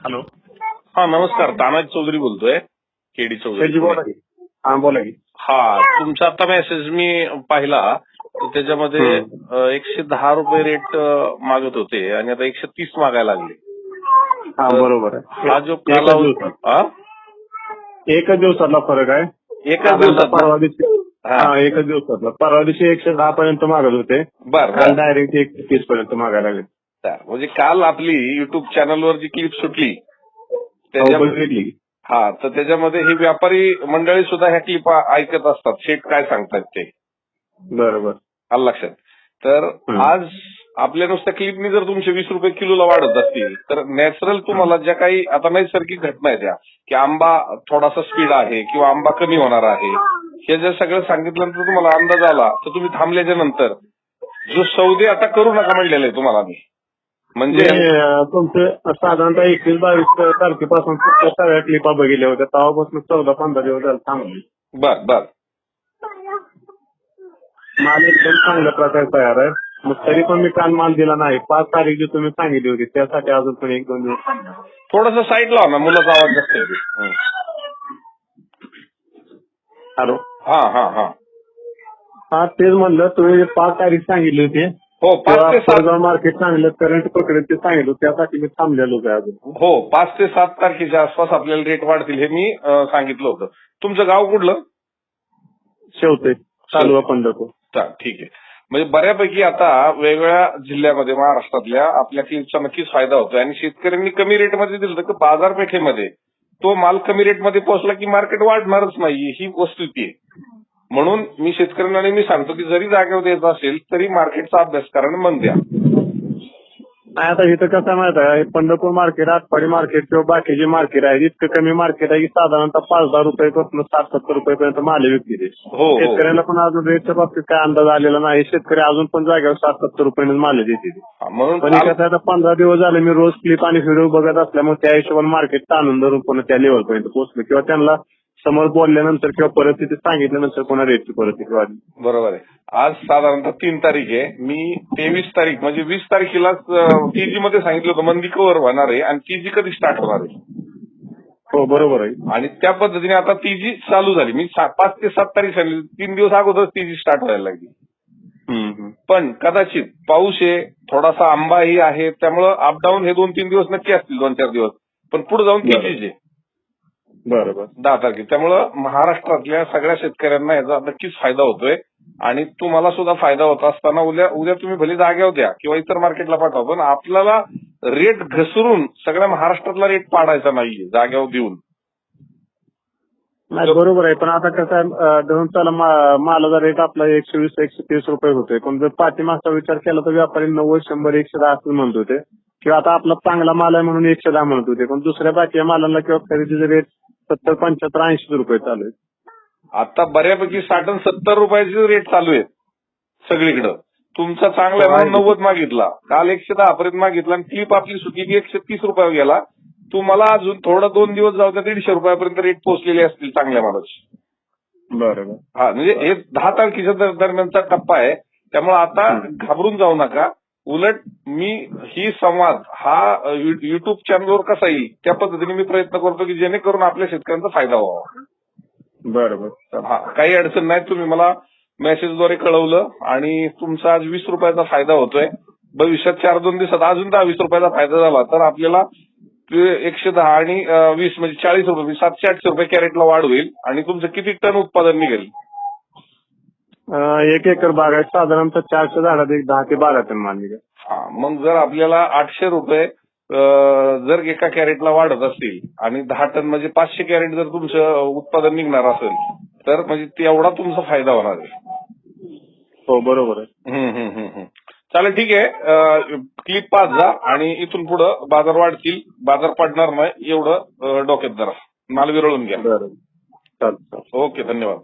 Hello. हा नमस्कार. तानाजी चौधरी बोलतोय. केडी शेठजी बोला चौधरी की. हा बोला की. हा तुमचा आता मेसेज मी पाहिला. तर त्याच्यामध्ये एकशे दहा रुपये रेट मागत होते आणि आता एकशे तीस मागायला लागले. हा बरोबर आहे. हा जो कालावधी? एकच दिवसातला फरक आहे. एकाच साधारणतः दिवसात परवा दिवशी हा. एकच दिवसातला. परवा दिवशी एकशे दहा पर्यंत मागत होते. बर. डायरेक्ट एकशे तीस पर्यंत मागायला लागले. म्हणजे काल आपली युट्यूब चॅनलवर जी क्लिप सुटली हो, त्याच्यामध्ये हा तर त्याच्यामध्ये ही व्यापारी मंडळी सुद्धा ह्या क्लिप ऐकत असतात. शेठ काय सांगतात ते? बरोबर. आलं लक्षात? तर. आज आपल्या नुसत्या क्लिपनी जर तुमचे वीस रुपये किलोला वाढत असतील तर नॅचरल तुम्हाला ज्या काही आता नैसर्गिक घटना आहेत त्या की आंबा थोडासा स्पीड आहे किंवा आंबा कमी होणार आहे हे जर सगळं सांगितल्यानंतर तुम्हाला अंदाज आला तर तुम्ही थांबल्याच्या नंतर जो सौदे आता करू नका म्हणलेलं आहे तुम्हाला मी. म्हणजे तुमचे साधारणतः एकवीस बावीस तारखेपासून सगळ्या क्लिपा बघितल्या होत्या. तेव्हापासून चौदा पंधरा दिवस झाले थांबले. बर बर. माल एकदम चांगल्या प्रकारे तयार आहे. मग तरी पण मी काल माल दिला नाही. पाच तारीख जी तुम्ही सांगितली होती त्यासाठी अजून पण एक दोन दिवस. थोडस साईड लावा ना मुलाचा आवाज जास्त. हॅलो. हा हा हा. हा तेच म्हणलं तुम्ही पाच तारीख सांगितली होती. हो पाच ते सात मार्केट चांगलं करंट पकडेल ते सांगितलं त्यासाठी मी थांबलेलो आहे अजून. हो पाच ते सात तारखेच्या आसपास आपल्याला रेट वाढतील हे मी अं, सांगितलं होतं. तुमचं गाव कुठलं? शेवते तालुका पंढरपूर. चा- ठीक आहे. म्हणजे बऱ्यापैकी आता वेगवेगळ्या जिल्ह्यामध्ये महाराष्ट्रातल्या आपल्या क्लिपचा नक्कीच फायदा होतोय. आणि शेतकऱ्यांनी कमी रेटमध्ये दिलं तर बाजारपेठेमध्ये तो माल कमी रेटमध्ये पोहोचला की मार्केट वाढणारच नाही ही वस्तुस्थिती आहे. म्हणून मी शेतकऱ्यांना नेहमी सांगतो की जरी जागेवर द्यायचं असेल तरी मार्केटचा अभ्यास करा आणि मन द्या. नाही आता इथं कसं आहे माहीत आहे पंढरपूर मार्केट आटपाडी मार्केट किंवा बाकीचे मार्केट आहे इतकं कमी मार्केट आहे की साधारणतः पाच दहा रुपयापासून साठ सत्तर रुपयापर्यंत माल विकते हो हो. शेतकऱ्याला पण अजून रेटच्या बाबतीत काय अंदाज आलेला नाही शेतकरी अजून पण जागेवर साठ सत्तर रुपयाने माल देते पण कसं आहे, आता पंधरा दिवस झाले मी रोज क्लिप आणि व्हिडिओ बघत असल्यामुळे त्या हिशोबाने मार्केट ताणून धरून पुन्हा त्या लेवल पर्यंत पोहोचलं. किंवा त्यांना समोर बोलल्यानंतर किंवा परिस्थिती सांगितल्यानंतर पुन्हा रेटची परिस्थिती वाढली. बरोबर आहे. आज साधारणतः तीन तारीख आहे. मी तेवीस तारीख म्हणजे वीस तारखेला टीजी मध्ये सांगितलं होतं मंदी कवर होणार आहे आणि टीजी कधी स्टार्ट होणार आहे. हो बरोबर आहे. आणि त्या पद्धतीने आता टीजी चालू झाली. मी पाच ते सात तारीख सांगितली. तीन दिवस अगोदर टीजी स्टार्ट व्हायला लागली. पण कदाचित पाऊस आहे थोडासा आंबाही आहे त्यामुळं अपडाऊन हे दोन तीन दिवस नक्की असतील दोन चार दिवस. पण पुढे जाऊन. टीजीच आहे बरोबर. दहा तारखे त्यामुळं महाराष्ट्रातल्या सगळ्या शेतकऱ्यांना याचा नक्कीच फायदा होतोय. आणि तुम्हाला सुद्धा फायदा होत असताना उद्या उद्या तुम्ही भले जागेवर द्या किंवा इतर मार्केटला पाठवा पण आपल्याला रेट घसरून सगळ्या महाराष्ट्रातला रेट पाडायचा नाहीये जागेवर देऊन. नाही बरोबर आहे पण आता कसं आहे मा- मालाचा रेट आपला एकशे वीस एकशे तीस रुपये होतोय. पण जर पाठीमागचा विचार केला तर व्यापारी नव्वद शंभर एकशे दहा असं म्हणत होते. किंवा आता आपला चांगला माल आहे म्हणून एकशे दहा म्हणत होते. पण दुसऱ्या बाकी मालाला किंवा खरेदीचे रेट सत्तर पंच्याहत्तर ऐंशी रुपये चालू आहे आता बऱ्यापैकी साठ आणि सत्तर रुपयाचे रेट चालू आहेत सगळीकडं. तुमचा चांगला आहे म्हणून नव्वद मागितला. काल एकशे दहा पर्यंत मागितला आणि क्लिप आपली सुटी की एकशे तीस रुपयावर गेला. तुम्हाला अजून थोडं दोन दिवस जाऊ द्या दीडशे रुपयापर्यंत रेट पोहोचलेले असतील चांगल्या मालाचे. बरोबर. हा म्हणजे हे दहा तारखेच्या दर- दरम्यानचा टप्पा आहे. त्यामुळे आता घाबरून जाऊ नका. उलट मी ही संवाद हा युट्यूब चॅनलवर कसा येईल त्या पद्धतीने मी प्रयत्न करतो की जेणेकरून आपल्या शेतकऱ्यांचा फायदा व्हावा. बरोबर. हा काही अडचण नाही तुम्ही मला मेसेजद्वारे कळवलं आणि तुमचा आज वीस रुपयाचा फायदा होतोय. भविष्यात चार दोन दिवसात अजून दहा वीस रुपयाचा फायदा झाला तर आपल्याला एकशे दहा आणि वीस म्हणजे चाळीस रुपये म्हणजे सातशे आठशे रुपये कॅरेटला वाढ होईल आणि तुमचं किती टन उत्पादन निघेल? एक एकर बाग आहे साधारणतः चारशे झाडात एक दहा ते बारा टन माल निघेल. हा मग जर आपल्याला आठशे रुपये अं, जर एका कॅरेटला वाढत असतील आणि दहा टन म्हणजे पाचशे कॅरेट जर तुमचं उत्पादन निघणार असेल तर म्हणजे तेवढा तुमचा फायदा होणार आहे. हो बरोबर आहे. हम्म, हम्म, हम्म, हम्म. चालेल ठीक आहे. क्लिप पाच जा आणि इथून पुढं बाजार वाढतील बाजार पडणार नाही एवढं अं, डोक्यात जरा माल विरळून घ्या. चालतं ओके धन्यवाद.